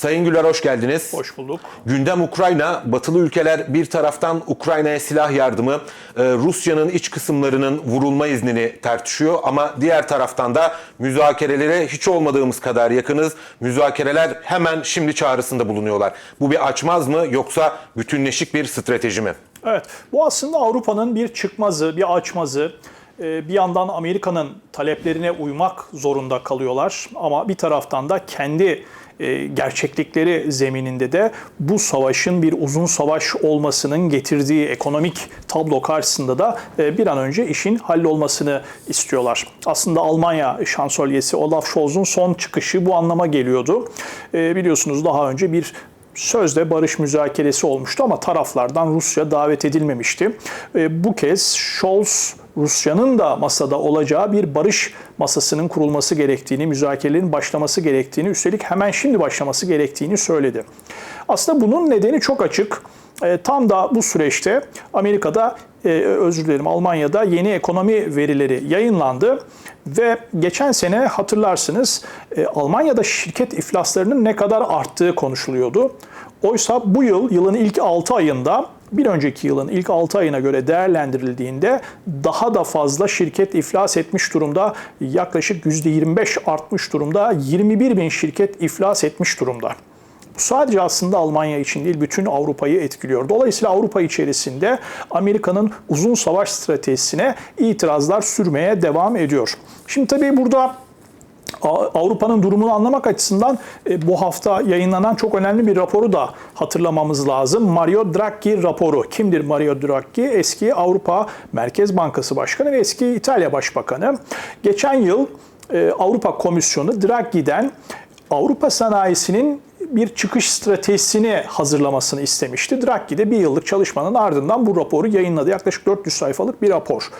Sayın Güler hoş geldiniz. Hoş bulduk. Gündem Ukrayna. Batılı ülkeler bir taraftan Ukrayna'ya silah yardımı, e, Rusya'nın iç kısımlarının vurulma iznini tartışıyor ama diğer taraftan da müzakerelere hiç olmadığımız kadar yakınız. Müzakereler hemen şimdi çağrısında bulunuyorlar. Bu bir açmaz mı yoksa bütünleşik bir strateji mi? Evet, bu aslında Avrupa'nın bir çıkmazı, bir açmazı. Ee, Bir yandan Amerika'nın taleplerine uymak zorunda kalıyorlar ama bir taraftan da kendi e, gerçeklikleri zemininde de bu savaşın bir uzun savaş olmasının getirdiği ekonomik tablo karşısında da e, bir an önce işin hallolmasını istiyorlar. Aslında Almanya şansölyesi Olaf Scholz'un son çıkışı bu anlama geliyordu. E, Biliyorsunuz daha önce bir sözde barış müzakeresi olmuştu ama taraflardan Rusya davet edilmemişti. Bu kez Scholz Rusya'nın da masada olacağı bir barış masasının kurulması gerektiğini, müzakerelerin başlaması gerektiğini, üstelik hemen şimdi başlaması gerektiğini söyledi. Aslında bunun nedeni çok açık. E, Tam da bu süreçte Amerika'da, e, özür dilerim Almanya'da yeni ekonomi verileri yayınlandı. Ve geçen sene hatırlarsınız e, Almanya'da şirket iflaslarının ne kadar arttığı konuşuluyordu. Oysa bu yıl, yılın ilk 6 ayında bir önceki yılın ilk 6 ayına göre değerlendirildiğinde daha da fazla şirket iflas etmiş durumda. Yaklaşık %25 artmış durumda. 21 bin şirket iflas etmiş durumda. Sadece aslında Almanya için değil, bütün Avrupa'yı etkiliyor. Dolayısıyla Avrupa içerisinde Amerika'nın uzun savaş stratejisine itirazlar sürmeye devam ediyor. Şimdi tabii burada Avrupa'nın durumunu anlamak açısından e, bu hafta yayınlanan çok önemli bir raporu da hatırlamamız lazım. Mario Draghi raporu. Kimdir Mario Draghi? Eski Avrupa Merkez Bankası Başkanı ve eski İtalya Başbakanı. Geçen yıl e, Avrupa Komisyonu Draghi'den Avrupa sanayisinin bir çıkış stratejisini hazırlamasını istemişti. Draghi de bir yıllık çalışmanın ardından bu raporu yayınladı. Yaklaşık 400 sayfalık bir rapor.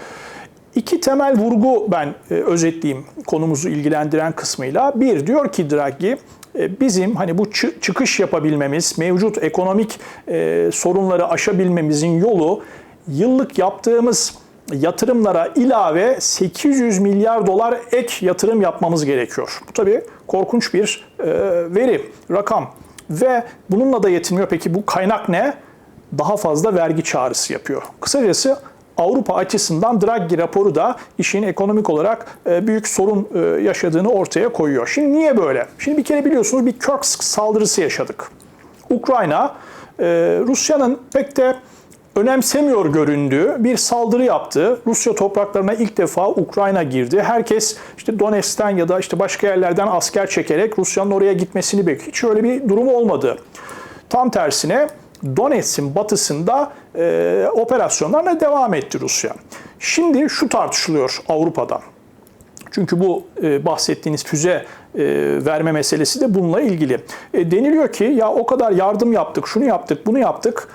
İki temel vurgu ben e, özetleyeyim konumuzu ilgilendiren kısmıyla. Bir diyor ki Draghi e, bizim hani bu çıkış yapabilmemiz, mevcut ekonomik e, sorunları aşabilmemizin yolu yıllık yaptığımız yatırımlara ilave 800 milyar dolar ek yatırım yapmamız gerekiyor. Bu tabii korkunç bir e, veri, rakam. Ve bununla da yetinmiyor. Peki bu kaynak ne? Daha fazla vergi çağrısı yapıyor. Kısacası Avrupa açısından Draghi raporu da işin ekonomik olarak e, büyük sorun e, yaşadığını ortaya koyuyor. Şimdi niye böyle? Şimdi bir kere biliyorsunuz bir Kursk saldırısı yaşadık. Ukrayna, e, Rusya'nın pek de önemsemiyor göründüğü bir saldırı yaptı. Rusya topraklarına ilk defa Ukrayna girdi. Herkes işte Donetsk'ten ya da işte başka yerlerden asker çekerek Rusya'nın oraya gitmesini bekliyor. Hiç öyle bir durum olmadı. Tam tersine Donetsk'in batısında e, operasyonlarına devam etti Rusya. Şimdi şu tartışılıyor Avrupa'da. Çünkü bu e, bahsettiğiniz füze e, verme meselesi de bununla ilgili. E, deniliyor ki ya o kadar yardım yaptık, şunu yaptık, bunu yaptık.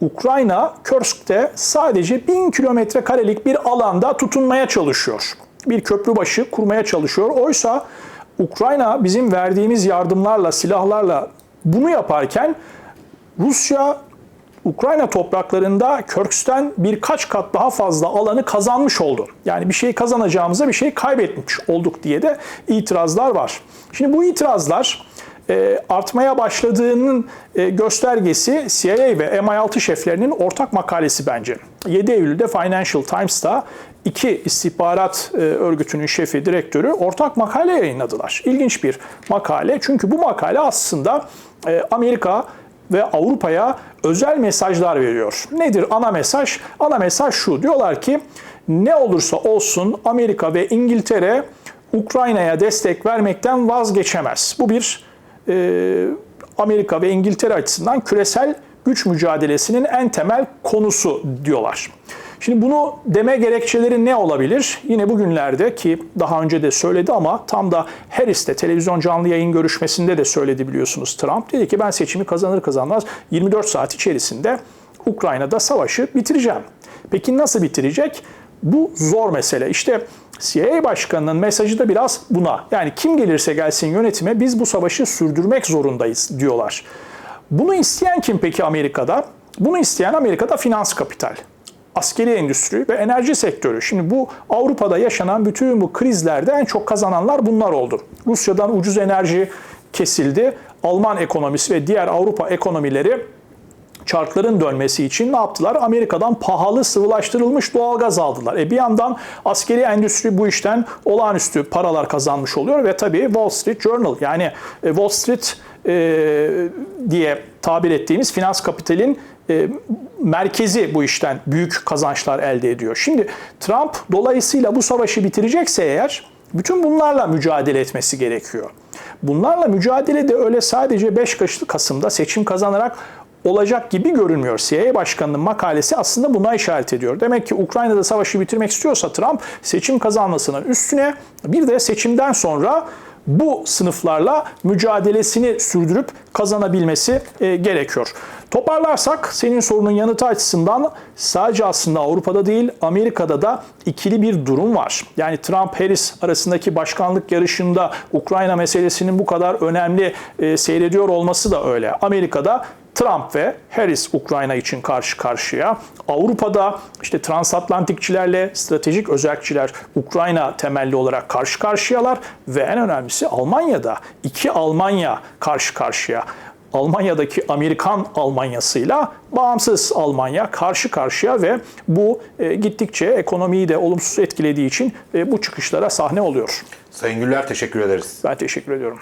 Ukrayna Kursk'te sadece 1000 kilometre karelik bir alanda tutunmaya çalışıyor. Bir köprü başı kurmaya çalışıyor. Oysa Ukrayna bizim verdiğimiz yardımlarla, silahlarla bunu yaparken Rusya Ukrayna topraklarında Körks'ten birkaç kat daha fazla alanı kazanmış oldu. Yani bir şey kazanacağımıza bir şey kaybetmiş olduk diye de itirazlar var. Şimdi bu itirazlar e, artmaya başladığının e, göstergesi CIA ve MI6 şeflerinin ortak makalesi bence. 7 Eylül'de Financial Times'ta iki istihbarat e, örgütünün şefi, direktörü ortak makale yayınladılar. İlginç bir makale çünkü bu makale aslında Amerika ve Avrupa'ya özel mesajlar veriyor. Nedir ana mesaj? Ana mesaj şu. Diyorlar ki ne olursa olsun Amerika ve İngiltere Ukrayna'ya destek vermekten vazgeçemez. Bu bir e, Amerika ve İngiltere açısından küresel güç mücadelesinin en temel konusu diyorlar. Şimdi bunu deme gerekçeleri ne olabilir? Yine bugünlerde ki daha önce de söyledi ama tam da Harris'te televizyon canlı yayın görüşmesinde de söyledi biliyorsunuz Trump. Dedi ki ben seçimi kazanır kazanmaz 24 saat içerisinde Ukrayna'da savaşı bitireceğim. Peki nasıl bitirecek? Bu zor mesele. İşte CIA başkanının mesajı da biraz buna. Yani kim gelirse gelsin yönetime biz bu savaşı sürdürmek zorundayız diyorlar. Bunu isteyen kim peki Amerika'da? Bunu isteyen Amerika'da finans kapital askeri endüstri ve enerji sektörü. Şimdi bu Avrupa'da yaşanan bütün bu krizlerde en çok kazananlar bunlar oldu. Rusya'dan ucuz enerji kesildi. Alman ekonomisi ve diğer Avrupa ekonomileri çarkların dönmesi için ne yaptılar? Amerika'dan pahalı sıvılaştırılmış doğalgaz aldılar. E bir yandan askeri endüstri bu işten olağanüstü paralar kazanmış oluyor ve tabii Wall Street Journal yani e, Wall Street e, diye tabir ettiğimiz finans kapitalin e, merkezi bu işten büyük kazançlar elde ediyor. Şimdi Trump dolayısıyla bu savaşı bitirecekse eğer bütün bunlarla mücadele etmesi gerekiyor. Bunlarla mücadele de öyle sadece 5 Kasım'da seçim kazanarak olacak gibi görünmüyor. CIA Başkanı'nın makalesi aslında buna işaret ediyor. Demek ki Ukrayna'da savaşı bitirmek istiyorsa Trump seçim kazanmasının üstüne bir de seçimden sonra bu sınıflarla mücadelesini sürdürüp kazanabilmesi e, gerekiyor. Toparlarsak senin sorunun yanıtı açısından sadece aslında Avrupa'da değil Amerika'da da ikili bir durum var. Yani Trump-Harris arasındaki başkanlık yarışında Ukrayna meselesinin bu kadar önemli e, seyrediyor olması da öyle. Amerika'da Trump ve Harris Ukrayna için karşı karşıya. Avrupa'da işte transatlantikçilerle stratejik özellikçiler Ukrayna temelli olarak karşı karşıyalar ve en önemlisi Almanya'da iki Almanya karşı karşıya. Almanya'daki Amerikan Almanyasıyla bağımsız Almanya karşı karşıya ve bu e, gittikçe ekonomiyi de olumsuz etkilediği için e, bu çıkışlara sahne oluyor. Sayın Güller teşekkür ederiz. Ben teşekkür ediyorum.